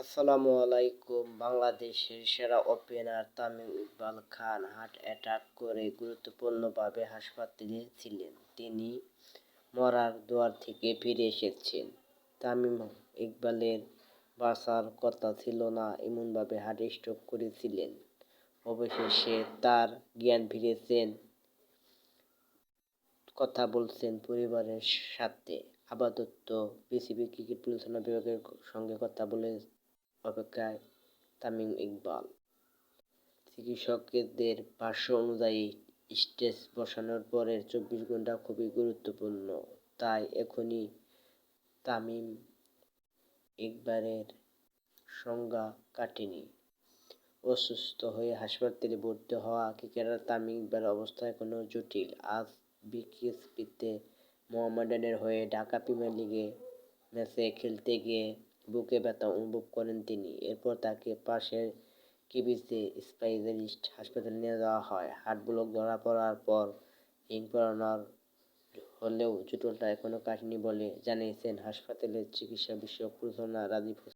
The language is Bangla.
আসসালামু আলাইকুম, বাংলাদেশের সেরা opener Tamim Iqbal Khan heart attack করে গুরুত্বপূর্ণভাবে হাসপাতালে ছিলেন। তিনি মরার দুয়ার থেকে ফিরে এসেছেন। তামিম ইকবালের বাঁচার কথা ছিল না, এমনভাবে হার্ট স্ট্রোক করেছিলেন। অবশেষে তার জ্ঞান ফিরেছেন, কথা বলছেন পরিবারের সাথে। আপাতত বিসিবি ক্রিকেট পরিচালনা বিভাগের সঙ্গে কথা বলে অপেক্ষায় তামিম ইকবাল। চিকিৎসকদের ভাষ্য অনুযায়ী, স্টেজ বসানোর পরের চব্বিশ ঘণ্টা খুবই গুরুত্বপূর্ণ। তাই এখনই তামিম ইকবালের সংজ্ঞা কাটেনি। অসুস্থ হয়ে হাসপাতালে ভর্তি হওয়া ক্রিকেটার তামিম ইকবালের অবস্থা এখনও জটিল। আজ বিকেএসপিতে মোহামেডানের হয়ে ঢাকা প্রিমিয়ার লিগে ম্যাচে খেলতে গিয়ে বুকে ব্যথা অনুভব করেন তিনি। এরপর তাকে পাশের কিবিসে স্পেশালিস্ট হাসপাতালে নিয়ে যাওয়া হয়। হার্ট ব্লক ধরা পড়ার পর রিং পরানোর হলেও জুটলটা এখনও কাটেনি বলে জানিয়েছেন হাসপাতালের চিকিৎসা বিষয়ক পরিচালক রাজীব